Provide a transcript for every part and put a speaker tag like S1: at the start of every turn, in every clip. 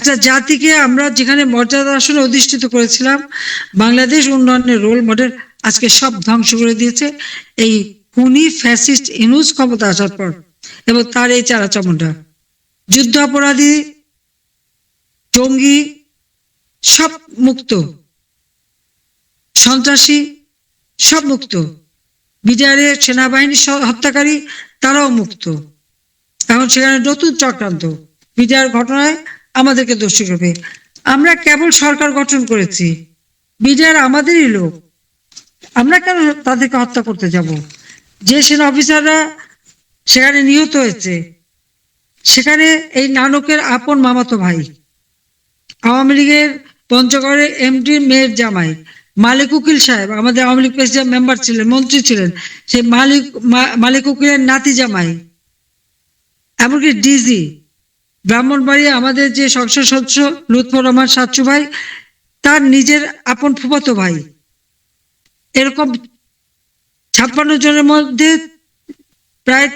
S1: একটা জাতিকে আমরা যেখানে মর্যাদা আসনে অধিষ্ঠিত করেছিলাম, বাংলাদেশ উন্নয়নের রোল মডেল আজকে সব ধ্বংস করে দিয়েছে। এই খুনি ফ্যাসিস্ট ইনুস ক্ষমতা আসার পর এবং তার এই চারা চামুন্ডা যুদ্ধ অপরাধী জঙ্গি, সব মুক্ত। সন্ত্রাসী, সব মুক্ত। বিডিআরের সেনাবাহিনী হত্যাকারী, তারাও মুক্ত। এখন সেখানে নতুন চক্রান্ত। বিডিআর ঘটনায় আমাদেরকে দোষী করবে। আমরা কেবল সরকার গঠন করেছি। বিডিআর আমাদেরই লোক। আমরা কেন তাদেরকে হত্যা করতে যাব? যে সেনা অফিসাররা সেখানে নিহত হয়েছে, সেখানে এই নানকের আপন মামাতো ভাই, আওয়ামী লীগের পঞ্চগড়ের এমডি মেয়ের জামাই, মালিক উকিল সাহেব, আমাদের আওয়ামী লীগ প্রেসিডেন্ট মেম্বার ছিলেন, মন্ত্রী ছিলেন, সেই মালিক মালিক উকিলের নাতি জামাই, এমনকি ডিজি ব্রাহ্মণবাড়ি আমাদের যে সংসদ সদস্য লুৎফর রহমান সাচ্চু ভাই, তার নিজের আপন ফুফাতো ভাই। এরকম ছাপ্পান্ন জনের মধ্যে প্রায়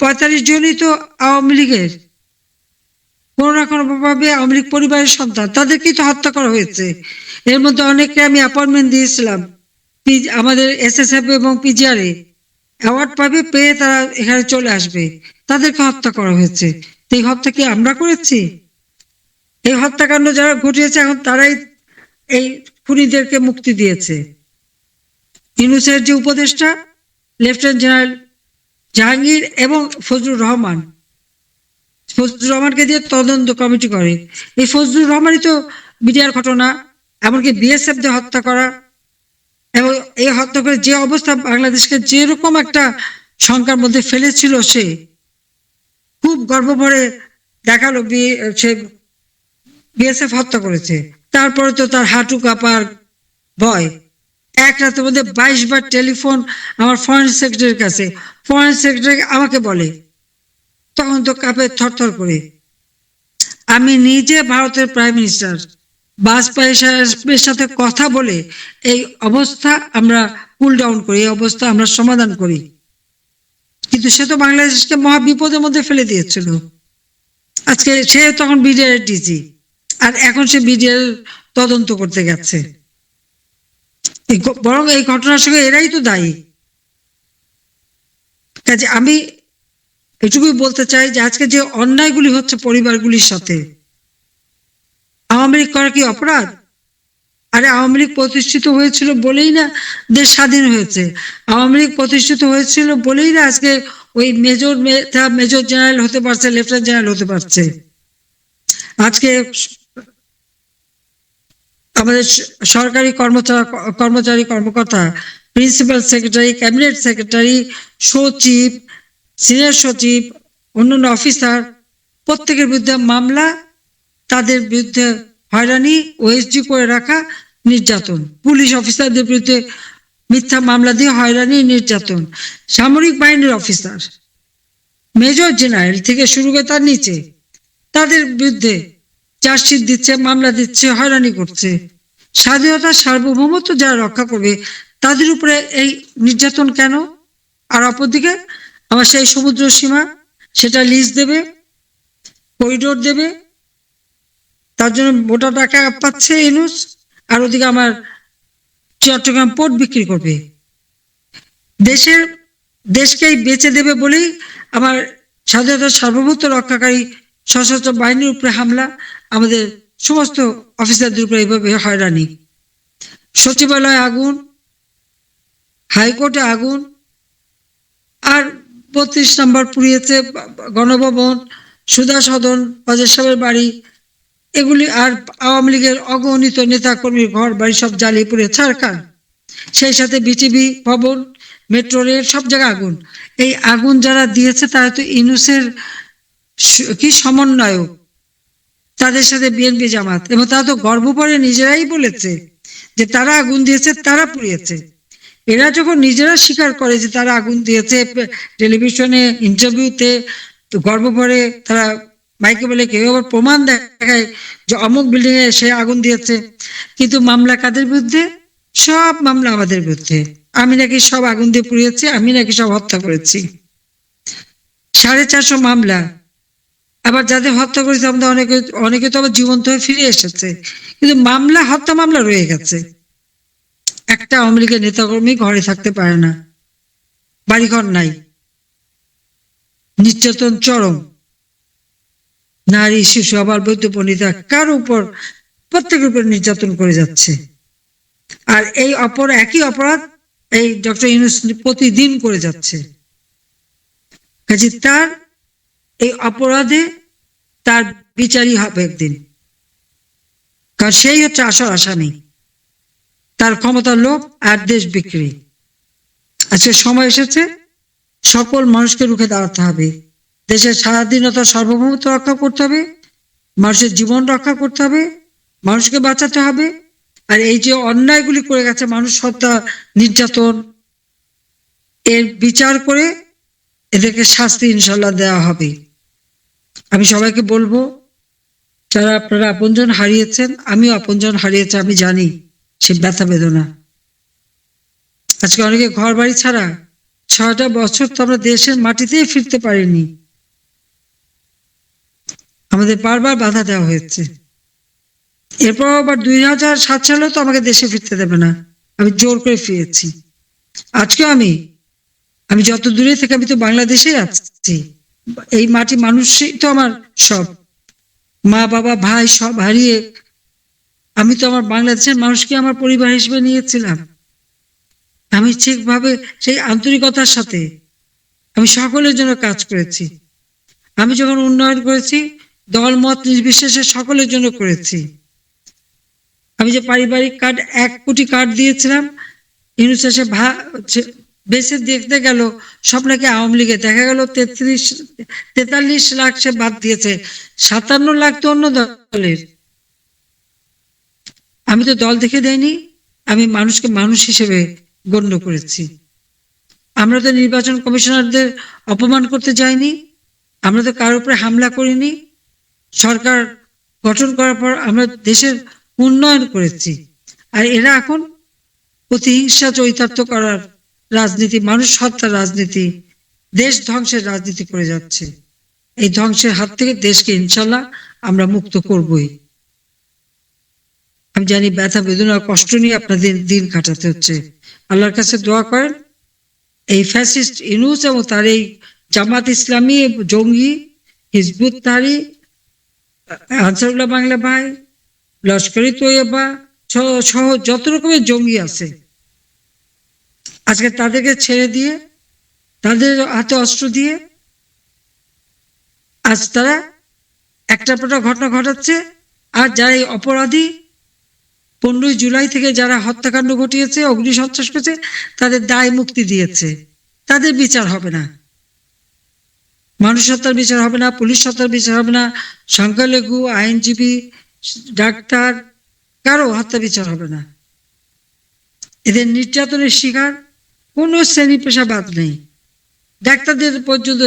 S1: পঁয়তাল্লিশ জনই তো আওয়ামী লীগের। কোনো না কোনো ভাবে আওয়ামী লীগ পরিবারের সন্তান। তাদেরকেই তো হত্যা করা হয়েছে। এর মধ্যে অনেককে আমি অ্যাপয়েন্টমেন্ট দিয়েছিলাম আমাদের এসএসএফ এবং পিজিআরে অ্যাওয়ার্ড পাবে, পেয়ে তারা এখানে চলে আসবে। তাদেরকে হত্যা করা হয়েছে। এই হত্যা কি আমরা করেছি? এই হত্যাকাণ্ড যারা ঘটিয়েছে, এখন তারাই এই খুনিদেরকে মুক্তি দিয়েছে। ইউনুসের যে উপদেষ্টা, লেফটেন্যান্ট জেনারেল জাহাঙ্গীর এবং ফজলুর রহমান, ফজলুর রহমানকে দিয়ে তদন্ত কমিটি করে। এই ফজলুর রহমানই তো মিডিয়ার ঘটনা, এমনকি বিএসএফ দিয়ে হত্যা করা, এবং এই হত্যা করে যে অবস্থা বাংলাদেশকে যেরকম একটা শঙ্কার মধ্যে ফেলেছিল সে খুব গর্ব ভরে দেখাল বি- সে বিএসএফ হত্যা করেছে। তারপরে তো তার হাঁটু কাঁপার ভয়। এক রাতের মধ্যে বাইশ বার টেলিফোন আমার ফরেন সেক্রেটারির কাছে। ফরেন সেক্রেটারি আমাকে বলে, তখন তো কাপে থরথর করে। আমি নিজে ভারতের প্রাইম মিনিস্টার বাজপেয়ী সাহেবের সাথে কথা বলে এই অবস্থা আমরা কুল ডাউন করি, এই অবস্থা আমরা সমাধান করি। কিন্তু সে তো বাংলাদেশকে মহা বিপদের মধ্যে ফেলে দিয়েছিল। আজকে সে তখন বিডিআর ডিজি আর এখন সে বিডিআর তদন্ত করতে গেছে। বরং এই ঘটনার সঙ্গে এরাই তো দায়ী। কাজে আমি এটুকুই বলতে চাই যে আজকে যে অন্যায়গুলি হচ্ছে পরিবারগুলির সাথে, আওয়ামী লীগ করা কি অপরাধ? আরে আওয়ামী লীগ প্রতিষ্ঠিত হয়েছিল বলেই না দেশ স্বাধীন হয়েছে। আওয়ামী লীগ প্রতিষ্ঠিত হয়েছিল বলেই না আজকে ওই মেজর মেজর জেনারেল হতে পারছে, লেফটেন্যান্ট জেনারেল হতে পারছে। আজকে আমাদের সরকারি কর্মচারী কর্মচারী কর্মকর্তা, প্রিন্সিপাল সেক্রেটারি, ক্যাবিনেট সেক্রেটারি, সচিব, সিনিয়র সচিব, অন্যান্য অফিসার, প্রত্যেকের বিরুদ্ধে মামলা, তাদের বিরুদ্ধে হয়রানি ওএসডি করে রাখা নির্যাতন। পুলিশ অফিসারদের বিরুদ্ধে মিথ্যা মামলা দিয়ে হয়রানি নির্যাতন। সামরিক বাহিনীর অফিসার। মেজর জেনারেল থেকে শুরু করে তার নিচে। তাদের বিরুদ্ধে চার্জশিট দিচ্ছে, মামলা দিচ্ছে, হয়রানি করছে। স্বাধীনতার সার্বভৌমত্ব যারা রক্ষা করবে, তাদের উপরে এই নির্যাতন কেন? আর অপরদিকে, আমার সেই সমুদ্র সীমা, সেটা লিজ দেবে করিডোর দেবে তার জন্য মোটা টাকা পাচ্ছে ইনুস, আর ওদিকে আমার চট্টগ্রাম পোর্ট বিক্রি করবে। দেশের, দেশকেই বেচে দেবে বলেই আমার স্বাধীনতার সার্বভৌমত্ব রক্ষাকারী সশস্ত্র বাহিনীর উপরে হামলা, আমাদের সমস্ত অফিসারদের উপরে এইভাবে হয়রানি। সচিবালয়ে আগুন, হাইকোর্টে আগুন, আর বত্রিশ নম্বর পুড়িয়েছে গণভবন সুধা সদন বাজার সাহেবের বাড়ি এগুলি আর আওয়ামী লীগের অগণিত নেতা কর্মীর ঘর, বাড়ি সব জ্বালিয়ে পুড়ে। ছাড়খান। সেই সাথে বিটিভি ভবন, মেট্রো রেল সব জায়গায় আগুন। এই আগুন যারা দিয়েছে, তারা তো ইনুসের কি সমন্বয়ক? তাদের সাথে বিএনপি জামাত। এবং তারা তো গর্ব করে নিজেরাই বলেছে যে তারা আগুন দিয়েছে, তারা পুড়িয়েছে। এরা যখন নিজেরা স্বীকার করে যে তারা আগুন দিয়েছে, টেলিভিশনে ইন্টারভিউতে গর্ব করে তারা মাইকে বলে কেউ আবার প্রমাণ দেখায় যে অমুক বিল্ডিং এ সে আগুন দিয়েছে। কিন্তু মামলা কাদের বিরুদ্ধে? সব মামলা আমাদের বিরুদ্ধে। আমি নাকি সব আগুন দিয়ে পুড়িয়েছি, আমি নাকি সব হত্যা করেছি। সাড়ে চারশো মামলা। আবার যাদের হত্যা করেছে আমাদের অনেকে অনেকে তো আবার জীবন্ত হয়ে ফিরে এসেছে। কিন্তু মামলা, হত্যা মামলা রয়ে গেছে। একটা আওয়ামী লীগের নেতাকর্মী ঘরে থাকতে পারে না। বাড়িঘর নাই। নির্যাতন চরম। নারী শিশু আবার বৈদ্য পণ্ডিতা কার উপর প্রত্যেকের উপর নির্যাতন করে যাচ্ছে? আর এই অপর, একই অপরাধ এই ডক্টর ইউনুস প্রতিদিন করে যাচ্ছে। কাজে তার এই অপরাধে তার বিচারই হবে একদিন। কারণ সেই হচ্ছে আসল আসামি। তার ক্ষমতার লোভ আর দেশ বিক্রি। আজকে সময় এসেছে, সকল মানুষকে রুখে দাঁড়াতে হবে। দেশের স্বাধীনতা সার্বভৌমত্ব রক্ষা করতে হবে, মানুষের জীবন রক্ষা করতে হবে, মানুষকে বাঁচাতে হবে। আর এই যে অন্যায়গুলি করে গেছে, মানুষ হত্যা, নির্যাতন, এর বিচার করে এদেরকে শাস্তি ইনশাল্লাহ দেওয়া হবে। আমি সবাইকে বলব, যারা আপনারা আপনজন হারিয়েছেন, আমিও আপনজন হারিয়েছি, আমি জানি সে ব্যথা বেদনা। আজকে অনেকে ঘর বাড়ি ছাড়া ছয়টা বছর তো আমরা দেশের মাটিতেই ফিরতে পারিনি। আমাদের বারবার বাধা দেওয়া হয়েছে। এরপর আবার দুই হাজার সাত সালেও তো আমাকে দেশে ফিরতে দেবে না। আমি জোর করে ফিরেছি। আজকে আমি আমি যত দূরে থেকে আমি তো বাংলাদেশেই আছি। এই মাটি মানুষই তো আমার সব। মা, বাবা, ভাই সব হারিয়ে আমি তো আমার বাংলাদেশের মানুষকে আমার পরিবার হিসেবে নিয়েছিলাম। আমি ঠিকভাবে সেই আন্তরিকতার সাথে আমি সকলের জন্য কাজ করেছি। আমি যখন উন্নয়ন করেছি দল মত নির্বিশেষে সকলের জন্য করেছি। আমি যে পারিবারিক কার্ড, এক কোটি কার্ড দিয়েছিলাম, ইউনুস এসে ভা, হচ্ছে- দেখতে গেল, সব নাকি আওয়ামী লীগে দেখা গেল তেত্রিশ, তেতাল্লিশ লাখ সে বাদ দিয়েছে, সাতান্ন লাখ তো অন্য দলের। আমি তো দল দেখে দেয়নি আমি মানুষকে মানুষ হিসেবে গণ্য করেছি। আমরা তো নির্বাচন কমিশনারদের অপমান করতে যাইনি, আমরা তো কারোর উপরে হামলা করিনি সরকার গঠন করার পর আমরা দেশের উন্নয়ন করেছি। আর এরা এখন প্রতিহিংসা চরিতার্থ করার রাজনীতি, মানুষ হত্যার রাজনীতি, দেশ ধ্বংসের রাজনীতি করে যাচ্ছে। এই ধ্বংসের হাত থেকে দেশকে ইনশাল্লাহ আমরা মুক্ত করবই। আমি জানি ব্যথা বেদনা কষ্ট নিয়ে আপনাদের দিন কাটাতে হচ্ছে। আল্লাহর কাছে দোয়া করেন, এই ফ্যাসিস্ট ইনুস এবং তার এই জামাত ইসলামী জঙ্গি হিজবুত তারি আনসারুল্লাহ বাংলা ভাই। লস্করি তৈয়বা সহ যত রকমের জঙ্গি আছে। আজকে তাদেরকে ছেড়ে দিয়ে, তাদের হাতে অস্ত্র দিয়ে, আজ তারা একটা পটা ঘটনা ঘটাচ্ছে। আর যারা এই অপরাধী, পনেরোই জুলাই থেকে যারা হত্যাকাণ্ড ঘটিয়েছে অগ্নি সন্ত্রাস করেছে, তাদের দায় মুক্তি দিয়েছে। তাদের বিচার হবে না। মানুষ হত্যার বিচার হবে না, পুলিশ হত্যার বিচার হবে না, সংখ্যালঘু, আইনজীবী, ডাক্তার, কারও হত্যা বিচার হবে না। এদের নির্যাতনের শিকার কোনো শ্রেণি পেশা বাদ নেই। ডাক্তারদের পর্যন্ত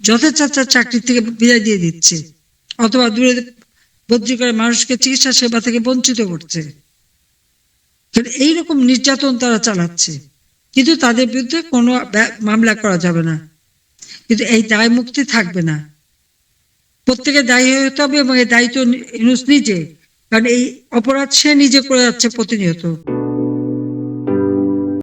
S1: যথেচ্ছা চাকরি থেকে বিদায় দিয়ে দিচ্ছে, অথবা দূরে বদলি করে মানুষকে চিকিৎসা সেবা থেকে বঞ্চিত করছে। এইরকম নির্যাতন তারা চালাচ্ছে, কিন্তু তাদের বিরুদ্ধে কোনো মামলা করা যাবে না। কিন্তু এই দায় মুক্তি থাকবে না। প্রত্যেকে দায়ী হয়ে হতে হবে এবং এই দায়িত্ব নিজে। কারণ এই অপরাধ সে নিজে করে যাচ্ছে প্রতিনিয়ত।